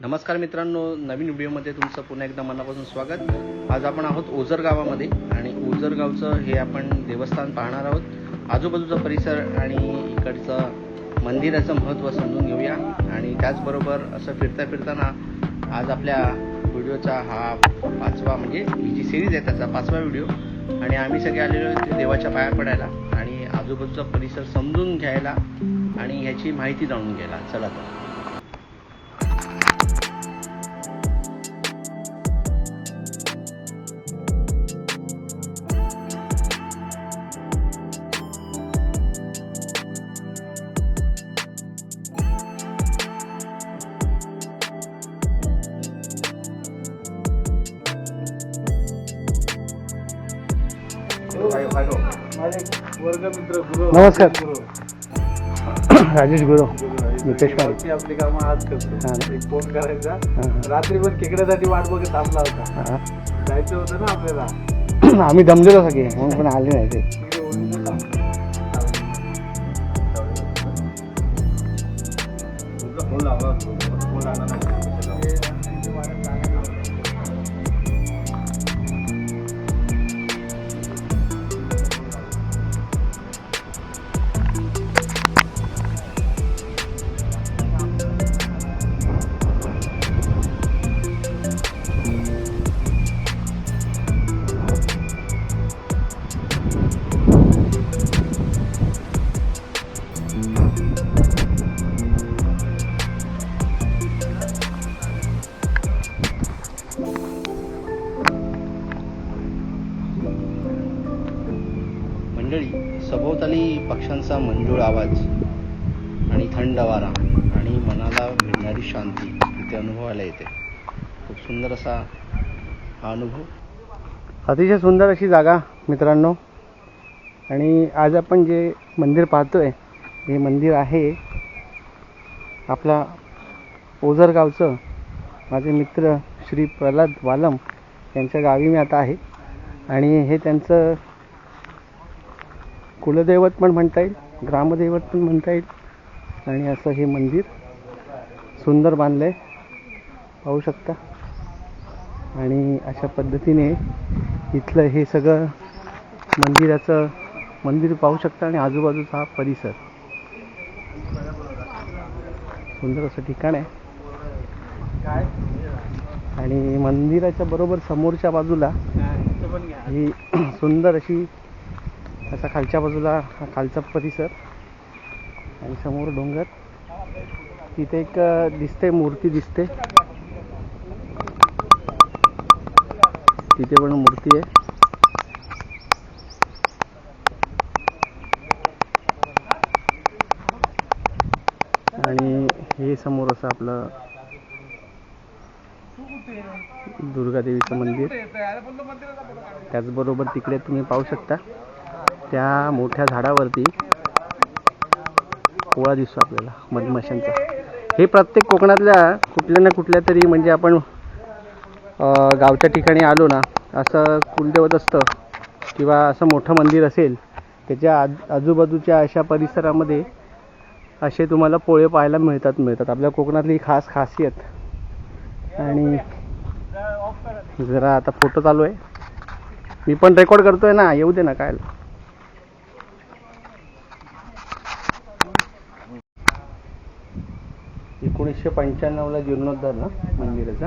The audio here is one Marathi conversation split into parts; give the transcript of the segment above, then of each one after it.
नमस्कार मित्रांनो नवीन व्हिडिओमध्ये तुमचं पुन्हा एकदा मनापासून स्वागत. आज आपण आहोत ओझर गावामध्ये आणि ओझर गावचं हे आपण देवस्थान पाहणार आहोत. आजूबाजूचा परिसर आणि इकडचं मंदिराचं महत्त्व समजून घेऊया. आणि त्याचबरोबर असं फिरता फिरताना आज आपल्या व्हिडिओचा हा पाचवा म्हणजे ही जी सिरीज आहे त्याचा पाचवा व्हिडिओ. आणि आम्ही सगळे आलेलो देवाच्या पाया पडायला आणि आजूबाजूचा परिसर समजून घ्यायला आणि ह्याची माहिती जाणून घ्यायला. चला तर. गुरु नमस्कार. गुरु राजेश गुरु नितेश. गावची आपली कामं आज हा. करतो एक फोन करायचा हा. रात्री पण खेकड्यासाठी वाट बघत थांबला होता हा. जायचं होतं ना आपल्याला आम्ही दमलेलो सगळे म्हणून पण आले नाही ते तिकडे ओळीनं थांब. मंडळी सभोवताली पक्ष्यांचा मंजूळ आवाज आणि थंड वारा आणि मनाला मिळणारी शांती इथे अनुभवायला येते. खूप सुंदर असा हा अनुभव. अतिशय सुंदर अशी जागा मित्रांनो. आणि आज आपण जे मंदिर पाहतोय हे मंदिर आहे आपला ओझर गावचं. माझे मित्र श्री प्रल्हाद वालम यांच्या गावी मी आता आहे. आणि हे त्यांचं कुलदैवत पण म्हणता येईल ग्रामदैवत पण म्हणता येईल आणि असं हे मंदिर सुंदर बांधलं आहे पाहू शकता. आणि अशा पद्धतीने इथलं हे सगळं मंदिराचं मंदिर पाहू शकता आणि आजूबाजूचा हा परिसर. सुंदर असं ठिकाण आहे. आणि मंदिराच्या बरोबर समोरच्या बाजूला ही सुंदर अशी असा खालच्या बाजूला हा खालचा परिसर आणि समोर डोंगर. तिथे एक दिसते मूर्ती दिसते. तिथे पण मूर्ती आहे. आणि हे समोर असं आपलं दुर्गादेवीचं मंदिर. त्याचबरोबर तिकडे तुम्ही पाहू शकता. त्या मोठ्या झाडावरती पोळा दिसतो आपल्याला मधमाशांचा. हे प्रत्येक कोकणातल्या कुठल्या ना कुठल्या तरी म्हणजे आपण गावच्या ठिकाणी आलो ना असं कुलदेवत असतं किंवा असं मोठं मंदिर असेल त्याच्या आज आजूबाजूच्या अशा परिसरामध्ये असे तुम्हाला पोळे पाहायला मिळतात मिळतात. आपल्या कोकणातली खास खासियत. आणि जरा आता फोटो चालू आहे. मी पण रेकॉर्ड करतोय ना येऊ दे ना काय एकोणीसशे पंच्याण्णवला जीर्णोद्धार ना मंदिराचा?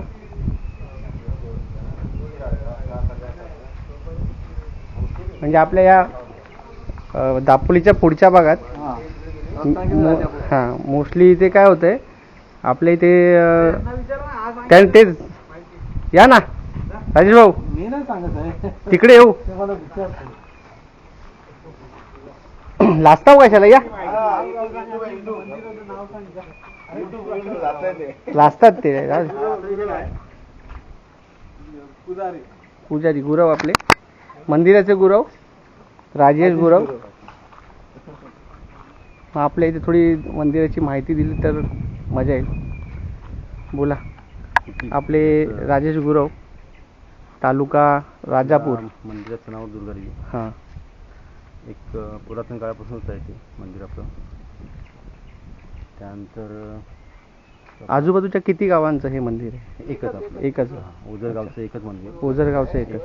म्हणजे आपल्या या दापोलीच्या पुढच्या भागात हा. हा मोस्टली इथे काय होतंय आपल्या इथे त्या तेच या ना राजेश भाऊ मी नाही सांगत आहे. तिकडे येऊ. हो कशाला या? लाजतात ते पुजारी. पुजारी गुरव आपले. मंदिराचे गुरव राजेश गुरव. मग आपल्या इथे थोडी मंदिराची माहिती दिली तर मजा येईल. बोला. आपले राजेश गुरव तालुका राजापूर. मंदिराचं नाव दुर्गादेवी हां. एक पुरातन काळापासूनच आहे ते मंदिर आपलं. त्यानंतर आजूबाजूच्या किती गावांचं हे मंदिर आहे? एकच आपलं. एकच. उजर गावचं एकच मंदिर. ओझरगावचं एकच.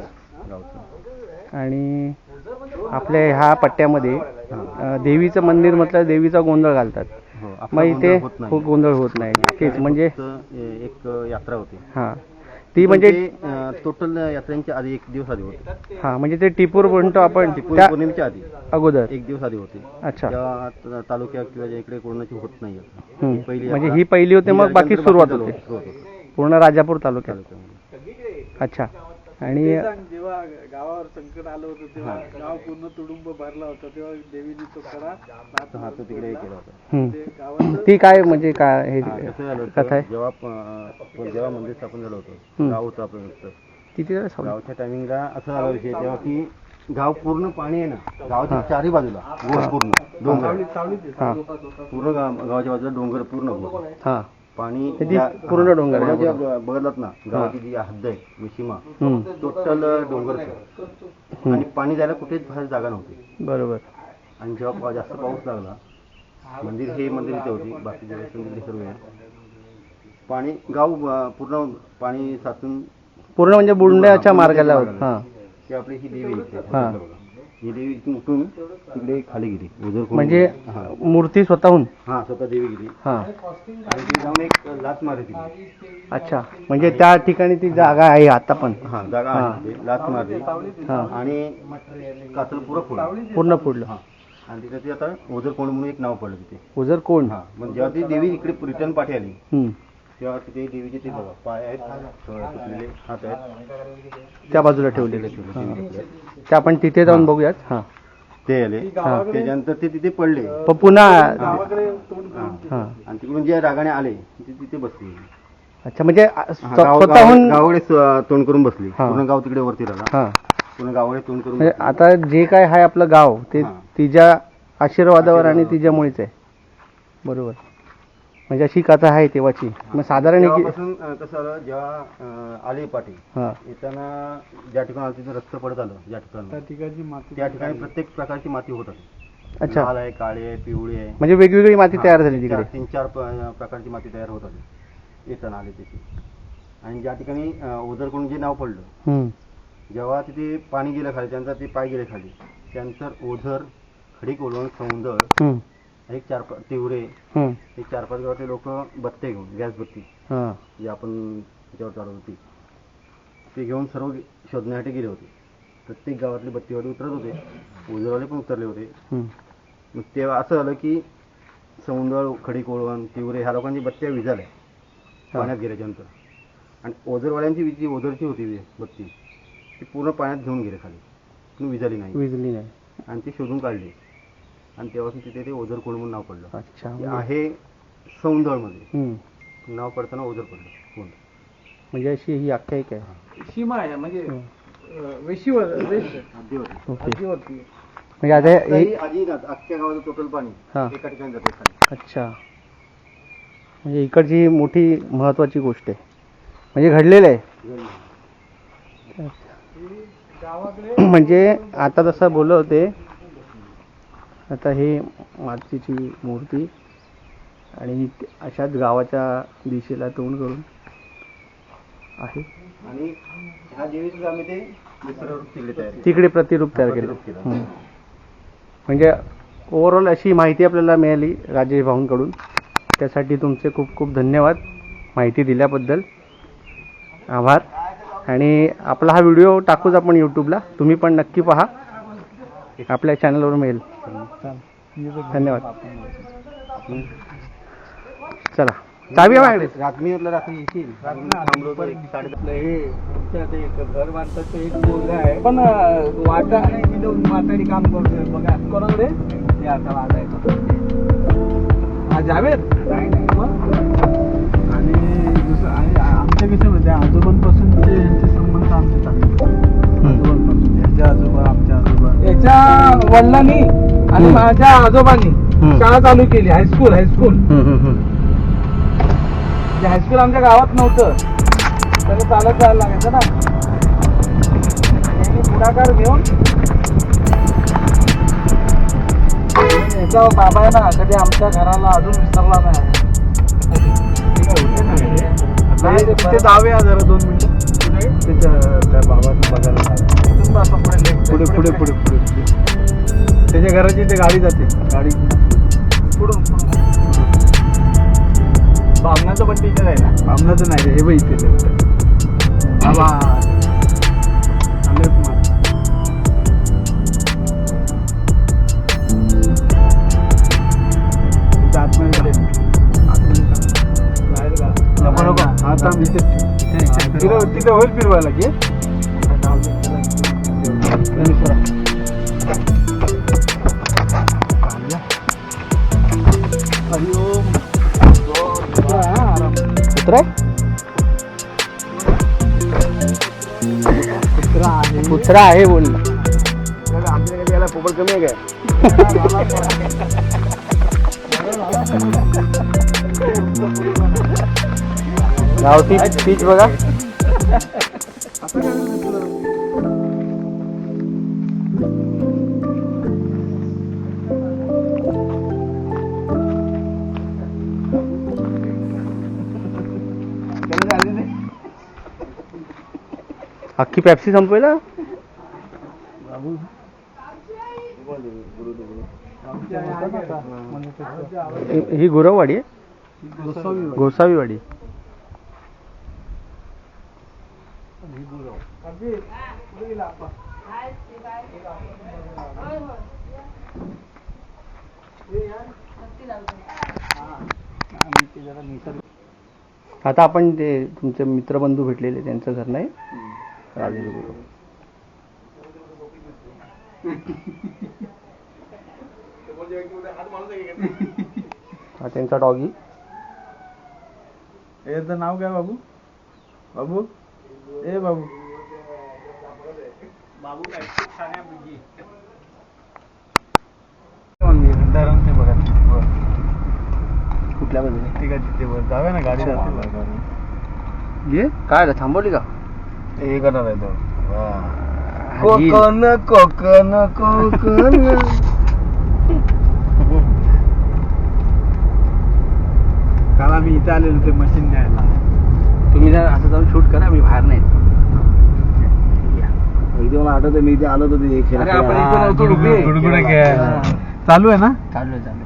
गावचं. आणि आपल्या ह्या पट्ट्यामध्ये देवीचं मंदिर म्हटलं देवीचा गोंधळ घालतात. हो मग इथे गोंधळ होत नाही. खूप गोंधळ होत नाही. तेच म्हणजे एक यात्रा होती. हां. ती म्हणजे टोटल यात्रेच्या आधी एक दिवस आधी होते. हां म्हणजे ते टिपूर म्हणतो आपण त्या पौर्णिमेच्या आधी. अगोदर. एक दिवस आधी होते. अच्छा. तेव्हा त- तालुक्या किंवा ज्या इकडे कोरोनाची होत नाही आता. हम्म. पहिली म्हणजे. ही पहिली होते मग बाकी सुरुवात होते. पूर्ण राजापूर तालुक्यात. अच्छा. आणि जेव्हा गावावर संकट आलं होतं तेव्हा गाव पूर्ण तुडुंब भरला होता तेव्हा देवीने तो खडा तो हात तिकडे हे केला होता. हम्म. ते ती काय म्हणजे काय हे हा, कसं झालं कथा आहे? जेव्हा प- जेव्हा मंदिर स्थापन झालं होतं हम्म. गाव होतं आपलं नुसतं. किती? गावच्या टायमिंगला असं झाला विषय तेव्हा की गाव पूर्ण पाणी आहे ना गावाच्या चारही बाजूला गोड पूर्ण डोंगर. पूर्ण गाव- गावाच्या बाजूला डोंगर पूर्ण हा. पाणी पूर्ण डोंगर आहे. ना गावाची जी हद्द आहे हम्म. टोटल डोंगर हम्म. आणि पाणी जायला कुठेच बाहेर जागा नव्हती. बरोबर. आणि जेव्हा पा- जास्त पाऊस लागला मंदिर हे मंदिर इथे होती बाकीचे मंदिर सर्व आहे. पाणी गाव अं, पूर्ण पाणी साचून पूर्ण म्हणजे बुंड्याच्या मार्गाला होत. हा. की आपली ही देवी इथे हा. ही देवी इथून उठून तिकडे खाली गेली. उजर म्हणजे हा. मूर्ती स्वतःहून? हा स्वतः देवी गेली. हा. आणि ती जाऊन एक लात मारली तिने अच्छा. म्हणजे त्या ठिकाणी ती जागा आहे आता पण. हा जागा. आहे तिथे. लात मारली. हा. आणि कातल पुरं फोडलं. पूर्ण पुढलं हा. आणि तिथे ते आता ओझर कोण म्हणून एक नाव पडलं तिथे. उजर कोण हा. मग जेव्हा ती देवी इकडे रिटर्न पाठी आली हम्म. तेव्हा तिथे देवीचे ते बघा? पाय आहेत अं, तुटलेले हात आहेत. त्या बाजूला ठेवलेले हा. ते आपण तिथे जाऊन बघूयात. हा. ते आले. हा. त्याच्यानंतर ते तिथे पडले. पण पुन्हा आणि तिकडून जे रागाने आले ते तिथे बसले. अच्छा म्हणजे हा, स्वतःहून गाव- गावाकडे स्व- तोंड करून बसली. पूर्ण गाव तिकडे वरती राहिला. हा. पूर्ण गावाकडे तोंड करून म्हणजे. आता जे काय आहे आपलं गाव ते हा. तिच्या आशीर्वादावर. आणि तिच्यामुळेच आहे. बरोबर. म्हणजे अशी कथा आहे तेव्हाची. मग साधारण एक तेव्हापासून अं, कसं झालं जेव्हा अं, आले पाठी हा. येताना ज्या ठिकाणी आलं तिथं रस्ते पडत आलं ज्या त्या ठिकाणी ठिकाणची माती त्या ठिकाणी प्रत्येक प्रकारची माती होत आली अच्छा. लाल आहे काळी आहे पिवळी आहे. म्हणजे वेगवेगळी माती तयार झाली तीन तिकडे. चार- तीन चार प- प्रकारची माती तयार होत आली येताना आली त्याची आणि ज्या ठिकाणी ओझरकडून जे नाव पडलं हम्म. जेव्हा तिथे पाणी गेलं खाली त्यानंतर ते पाय गेले खाली त्यानंतर ओझर खडी कोलवण सौंदळ हम्म. एक चार पा- तिवरे. एक चार पाच गावातले लोक बत्ते घेऊन गॅस बत्ती. हा. जी आपण त्याच्यावर चालवत होती. ते घेऊन सर्व शोधण्यासाठी गेले होते. प्रत्येक गावातले बत्तीवाले उतरत होते. ओझरवाले पण उतरले होते. मग तेव्हा असं झालं की सौंदळ खडी कोळवण तिवरे ह्या लोकांची बत्त्या विझाल्या पाण्यात गेल्याच्यानंतर. आणि ओझरवाल्यांची जी ओझरची होती वी- बत्ती ती पूर्ण पाण्यात घेऊन गेले खाली. पण विझाली नाही. विजली नाही. आणि ती शोधून काढली. आणि तेव्हापासून तिथे ते ओझर कोण म्हणून नाव पडलं. अच्छा ते म्हणजे- आहे सौंदळमध्ये. हम्म. नाव पडताना ओझर पडलं कोण? म्हणजे अशी ही आख्यायिका आहे. सीमा आहे म्हणजे. अं, वेशीवर वेश हद्दीवरती ओके. हद्दीवरती म्हणजे आता हे- आधी ना अख्ख्या गावाचं टोटल पाणी. एका ठिकाणी जाते खाली. अच्छा. म्हणजे इकडची मोठी महत्वाची गोष्ट आहे. म्हणजे घडलेलं आहे. गावाकडे म्हणजे आता जसं बोलत होते आता हे मातीची मूर्ती आणि अशाच गावाच्या दिशेला तोंड करून आहे. आणि ह्या देवीचं आम्ही ते तिकडे प्रतिरूप तयार केलं. म्हणजे ओव्हरऑल अशी माहिती आपल्याला मिळाली राजेश भाऊंकडून. त्यासाठी तुमचे खूप खूप धन्यवाद माहिती दिल्याबद्दल. आभार. आणि आपला हा व्हिडिओ टाकूच आपण यूट्यूबला तुम्ही पण नक्की पहा. आपल्या चॅनलवर मिळेल. धन्यवाद. चला. चावी आहे रात्री म्हटलं रात्री येशील हे घर बांधताचं एक मुलगा आहे. पण वाटा वाटाडी काम करतोय. बघा कोणाकडे ते आता वाटायचं हा जावेद? मग? आणि दुसरं आणि आमच्या कसं म्हणजे आजोबांपासून ते यांचे संबंध आमचे चांगले. आजोबांपासून यांच्या आजोबा आमच्या आजोबा. याच्या वडिलांनी आणि हम्म. माझ्या आजोबांनी हम्म. शाळा चालू केली हायस्कूल हायस्कूल. जे हायस्कूल आमच्या गावात नव्हतं त्याला चालत जायला लागायचं ना त्यांनी पुढाकार घेऊन याचा बाबा आहे ना कधी आमच्या घराला अजून विसरला नाही तिथे जाऊया जरा दोन मिनिटं त्याच्या त्या बाबाचं बघायला. पुढे पुढे पुढे पुढे पुढे त्याच्या घराची ते गाडी जाते. गाडी पुढून बामणाचं पण टीचर आहे ना? बामणाचं नाही रे, हे बाई इथे. बाबा. आले कुमार. तिथे आतमध्ये आता तिथे होईल फिरवायला की? कुत्रा आहे? कुत्रा आहे कुत्रा आहे बोल आमच्याकडे पोपट कमी आहे काय गावठी पीच बघा अख्खी पॅप्सी संपवला ही- ही गुरववाडी आहे? गोसावीवाडी आता आपण ते तुमचे मित्रबंधू भेटलेले त्यांचं घर नाही. राजेंद्र गुरव हा त्यांचा डॉगी याचं नाव काय बाबू? बाबू? ए बाबू. धरण ते बघा वर. कुठल्या बाजूने ठीक आहे तिथे वर. जाऊया ना गाडी ये? काय रे, थांबवली का? हे करणार आहे तो. कोकण कोकण कोकण. काल आम्ही इथे आलेलो ते मशीन न्यायला तुम्ही जर असं जाऊन शूट करा मी बाहेर नाही. एकदा मला आठवतं मी इथे आलो होतो ते खेळ. अरे आपण खेळायला. इथे नव्हतो रुपये. गुडगुडे खेळ. चालू आहे ना? चालू आहे चालू आहे.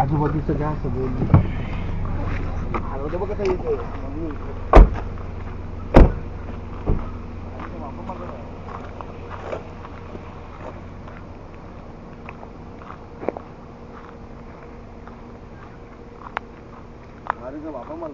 आजूबाजूचं घ्या सगळं. हलवतं बघ कसं येतोय. अरे का बापा मारलं बाथरूम कुठे तुझं हे फक्त त्यांच्या गुरुवर आहे हे पण हे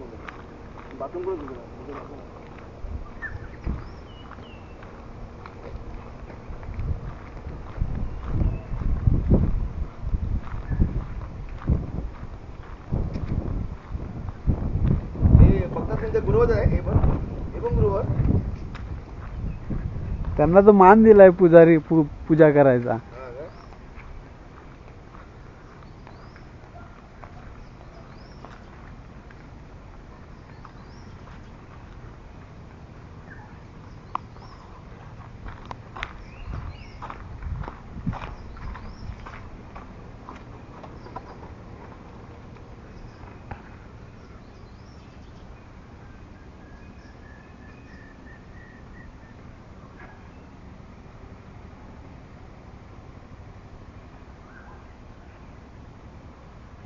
पण गुरुवर. त्यांना जो मान दिलाय पुजारी पू- पूजा करायचा.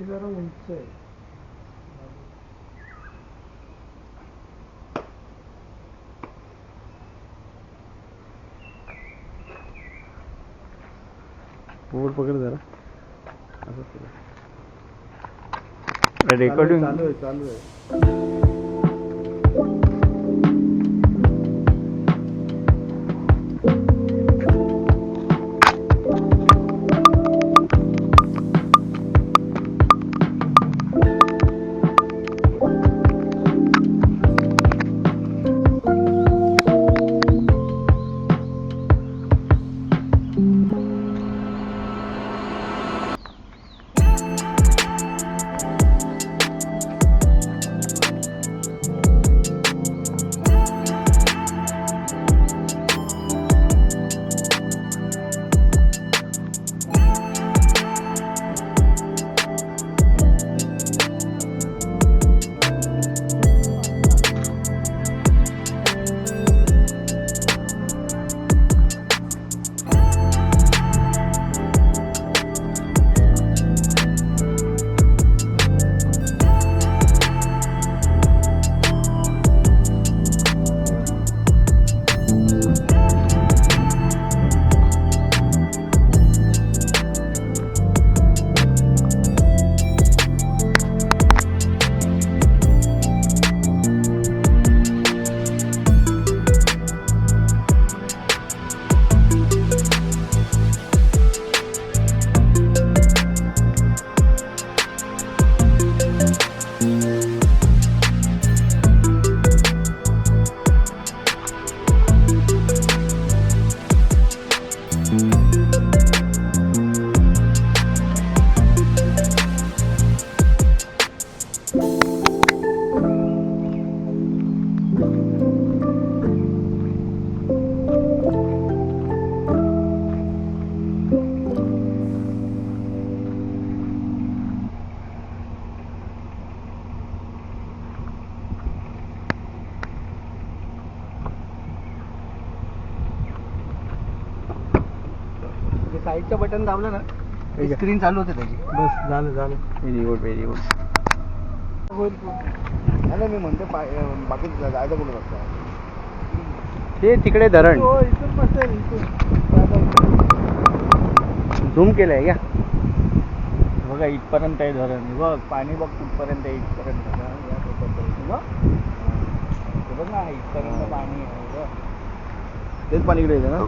हा का? वर पकड जरा. रेकॉर्डिंग चालू आहे चालू आहे. साईडचं बटन दाबलं ना ठीक आहे. स्क्रीन चालू होते त्याची. बस झालं झालं. व्हेरी गुड व्हेरी गुड नाही मी म्हणतो बाकी जायचं कुठं बघता ते तिकडे धरण. हो इथून बसेल इथून. झूम केलंय का बघा इथपर्यंत आहे धरण. हे बघ पाणी बघ कुठपर्यंत आहे इथपर्यंत. बघ. हे ना इथपर्यंत पाणी आहे बघ. तेच पाणी इकडे येते ना?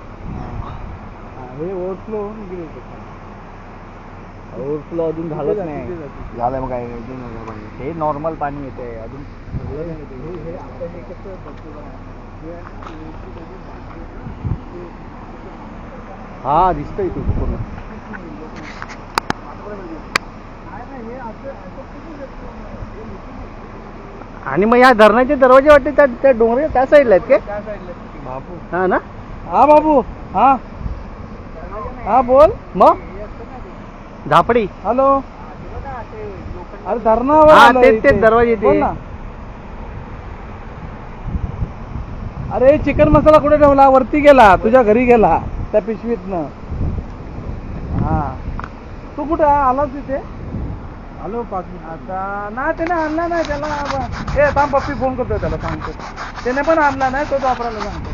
हा, ओव्हरफ्लो होऊन येते. ओव्हरफ्लो अजून झालंच नाही. झालंय मग काय नाही पाणी हे नॉर्मल पाणी येते अजून झालं. हे- दिसतोय तू पूर्ण. आणि मग या धरणाचे दरवाजे वाटते त्या त्या डोंगराच्या त्या साईडला आहेत काय बापू हा ना? हा बाबू हा. हा बोल. मग? झापडी. हॅलो. अरे धरणावर हा, आलोय तेच- तेच इथे. दरवाजे ते. बोल ना. अरे चिकन मसाला कुठे ठेवला? वरती गेला तुझ्या घरी गेला त्या पिशवीतनं. हा. तू कुठे? आलास तिथे आलो पाच आता ना त्याने आणला नाही त्याला ब- ए थांब पप्पी फोन करतोय त्याला सांगतो. त्याने पण आणला नाही तोच वापरायला सांगतो.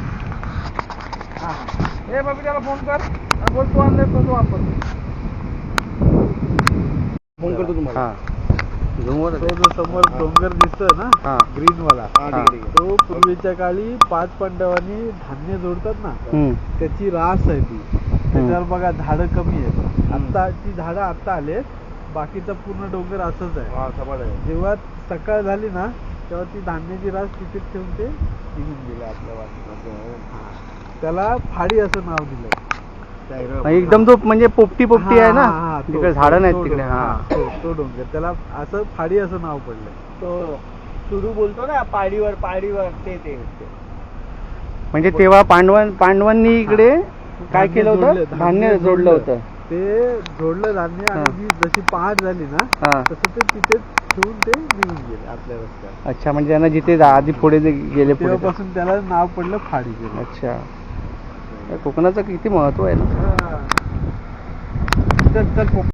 हा हा. ए पप्पी त्याला फोन कर. आणि बोल तू आणलाय तोच वापर फोन करतो तुम्हाला. हा. झूमवर तो जो समोर डोंगर दिसतोय ना हा. ग्रीन वाला हा तो पूर्वीच्या काळी पाच पांडवांनी धान्य जोडतात ना. त्याची रास आहे ती. त्याच्यावर बघा झाडं कमी आहेत. आता ती झाडं आता आलेत बाकीचा पूर्ण डोंगर असंच आहे. हा जेव्हा सकाळ झाली ना तेव्हा ती धान्याची रास तिथेच ठेवून ते निघून गेले आपल्या वाटेत त्याला फाडी असं नाव दिलंय. मग एकदम जो म्हणजे पोपटी पोपटी आहे ना? तिकडे झाडं नाहीत तिकडे डोंगर, हा तो तो डोंगर त्याला असं फाडी असं नाव पडलंय. तो सुडू बोलतो ना पाडीवर पाडीवर ते ते म्हणजे तेव्हा पांडवां पांडवांनी इकडे काय केलं होतं? धान्य जोडलं होतं. ते जोडलं धान्य. आणि जी जशी पहाट झाली ना तसं ते तिथेच ठेवून ते निघून गेले आपल्या रस्त्यात अच्छा म्हणजे त्यांना जिथे आधी पुढे गेले पुढे. तेव्हापासून त्याला नाव पडलं फाडी गेलं अच्छा. कोकणाचं किती महत्त्व आहे ना? तर कोक